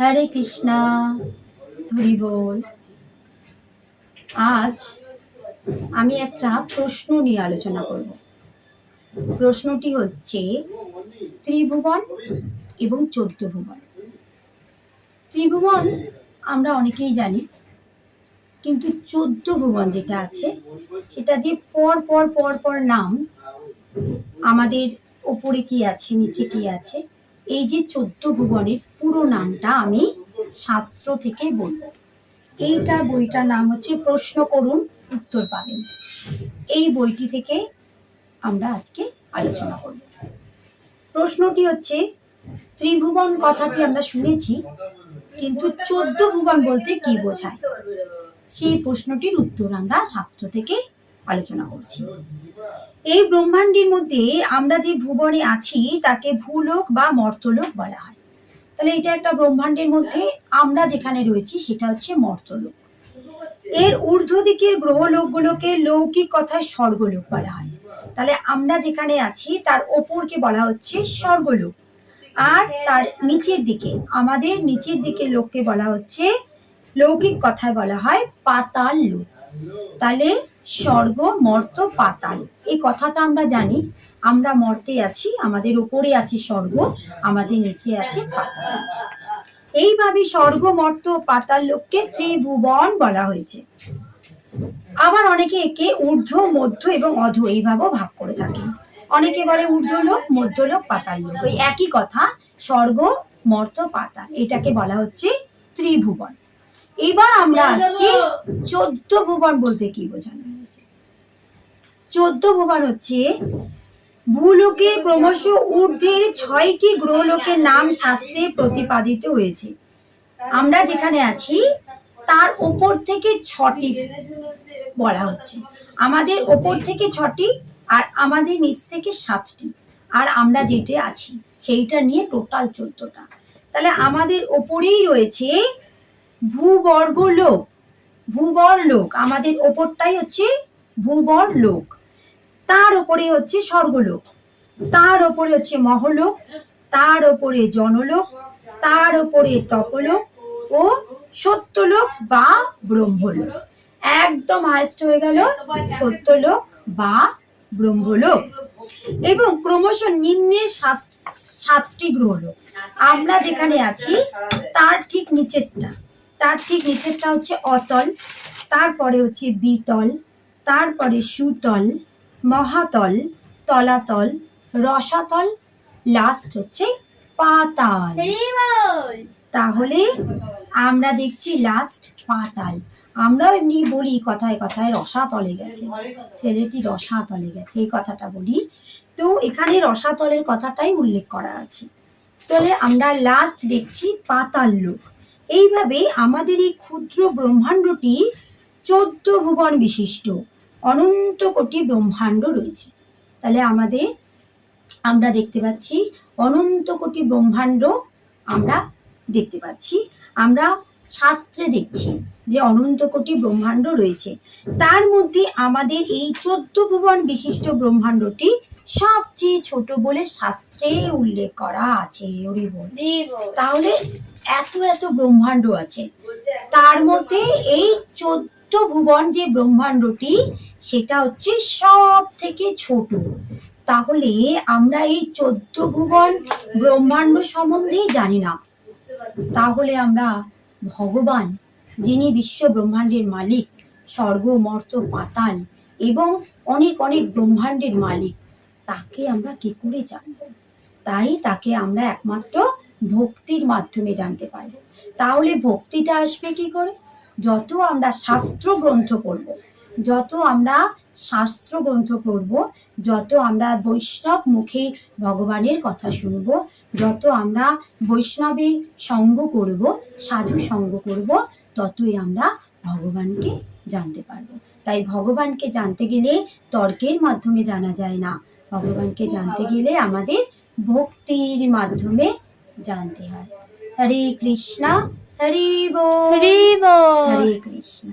হরে কৃষ্ণা হরি বল। আজ আমি একটা প্রশ্ন নিয়ে আলোচনা করব। প্রশ্নটি হচ্ছে, ত্রিভুবন এবং চোদ্দ ভুবন। ত্রিভুবন আমরা অনেকেই জানি, কিন্তু চোদ্দ ভুবন যেটা আছে, সেটা যে পর পর পর পর নাম আমাদের ওপরে কি আছে, নিচে কি আছে এই যে চোদ্দ ভুবনের পুরো নামটা আমি শাস্ত্র থেকে বলব। এইটার বইটার নাম হচ্ছে প্রশ্ন করুন, উত্তর পাবেন। এই বইটি থেকে আমরা আজকে আলোচনা করব। প্রশ্নটি হচ্ছে, ত্রিভুবন কথাটি আমরা শুনেছি, কিন্তু চোদ্দ ভুবন বলতে কি বোঝায়? সেই প্রশ্নটির উত্তর আমরা শাস্ত্র থেকে আলোচনা করছি। এই ব্রহ্মাণ্ডের মধ্যে আমরা যে ভুবনে আছি, তাকে ভূলোক বা মর্তলোক বলা হয়। তাহলে এটা একটা ব্রহ্মাণ্ডের মধ্যে আমরা যেখানে রয়েছি, সেটা হচ্ছে মর্তলোক। এর ঊর্ধ্ব দিকের গ্রহলোকগুলোকে লৌকিক কথায় স্বর্গলোক বলা হয়। তাহলে আমরা যেখানে আছি, তার ওপরকে বলা হচ্ছে স্বর্গলোক। আর তার নিচের দিকে, আমাদের নিচের দিকে লোককে বলা হচ্ছে, লৌকিক কথায় বলা হয় পাতাল লোক তাহলে স্বর্গ, মর্ত, পাতাল। এই কথাটা আমরা জানি। আমরা মর্তে আছি, আমাদের উপরে আছে স্বর্গ, আমাদের নিচে আছে পাতাল। এইভাবে স্বর্গ, মর্ত, পাতাল লোককে ত্রিভুবন বলা হয়েছে। আবার অনেকে একে ঊর্ধ্ব, মধ্য এবং অধ এইভাবেও ভাগ করে থাকে অনেকে বলে ঊর্ধ্বলোক, মধ্যলোক পাতাল লোক ওই একই কথা, স্বর্গ, মর্ত, পাতাল। এটাকে বলা হচ্ছে ত্রিভুবন। এবার আমরা আসছি চোদ্দ ভুবন বলতে কি বোঝানো হয়েছে? চোদ্দ ভুবন হচ্ছে ভূলোকে ক্রমশ ঊর্ধ্বের ছয়টি গ্রহলোকের নাম শাস্ত্রে প্রতিপাদিত হয়েছে। আমরা যেখানে আছি তার ওপর থেকে ছটি বলা হচ্ছে। আমাদের ওপর থেকে ছটি আর আমাদের নিচ থেকে সাতটি। আর আমরা যেটা আছি সেইটা নিয়ে টোটাল চোদ্দটা। তাহলে আমাদের ওপরেই রয়েছে ভূবর্গ লোক ভূবর লোক আমাদের ওপরটাই হচ্ছে ভূবর লোক তার ওপরে হচ্ছে স্বর্গলোক। তার ওপরে হচ্ছে মহলোক। তার ওপরে জনলোক। তার ওপরে তপলোক ও সত্যলোক বা ব্রহ্মলোক। একদম হাইস্ট হয়ে গেল সত্যলোক বা ব্রহ্মলোক। এবং ক্রমশ নিম্নের সাতটি গ্রহলোক। আমরা যেখানে আছি, তার ঠিক নিচেরটা। তার ঠিক নিচেরটা হচ্ছে অতল তারপরে হচ্ছে বিতল তারপরে সুতল মহাতল তলাতল রসাতল লাস্ট হচ্ছে পাতাল। তাহলে আমরা দেখছি লাস্ট পাতাল। আমরাও এমনি বলি কথায় কথায় রসাতলে গেছে। ছেলেটি রসাতলে গেছে এই কথাটা বলি। তো এখানে রসাতলের কথাটাই উল্লেখ করা আছে। তাহলে আমরা লাস্ট দেখছি পাতাল লোক। এইভাবে আমাদের এই ক্ষুদ্র ব্রহ্মাণ্ডটি চোদ্দ ভুবন বিশিষ্ট অনন্ত কোটি ব্রহ্মাণ্ড রয়েছে। তাহলে আমাদের আমরা দেখতে পাচ্ছি অনন্ত কোটি ব্রহ্মাণ্ড আমরা দেখতে পাচ্ছি। আমরা শাস্ত্রে দেখছি যে অনন্ত কোটি ব্রহ্মাণ্ড রয়েছে। তার মধ্যে আমাদের এই চোদ্দ ভুবন বিশিষ্ট ব্রহ্মাণ্ডটি সবচেয়ে ছোট বলে শাস্ত্রে উল্লেখ করা আছে। তাহলে এত এত ব্রহ্মাণ্ড আছে। তার মধ্যে এই চোদ্দ ভুবন যে ব্রহ্মাণ্ডটি, সেটা হচ্ছে সব থেকে ছোট। তাহলে আমরা এই চোদ্দ ভুবন ব্রহ্মাণ্ড সম্বন্ধেই জানি না। তাহলে আমরা ভগবান, যিনি বিশ্ব ব্রহ্মাণ্ডের মালিক, স্বর্গ, মর্ত, পাতাল এবং অনেক অনেক ব্রহ্মাণ্ডের মালিক, তাকে আমরা কি করে জানব? তাই তাকে আমরা একমাত্র ভক্তির মাধ্যমে জানতে পারব। তাহলে ভক্তিটা আসবে কি করে? যত আমরা শাস্ত্র গ্রন্থ পড়ব, যত আমরা শাস্ত্র গ্রন্থ পড়ব, যত আমরা বৈষ্ণব মুখে ভগবানের কথা শুনব, যত আমরা বৈষ্ণবের সঙ্গ করব, সাধু সঙ্গ করব, ততই আমরা ভগবানকে জানতে পারব। তাই ভগবানকে জানতে গেলে তর্কের মাধ্যমে জানা যায় না। ভগবানকে জানতে গেলে আমাদের ভক্তির মাধ্যমে জানতে হয় হরে কৃষ্ণা হরি বল হরি বল হরে কৃষ্ণ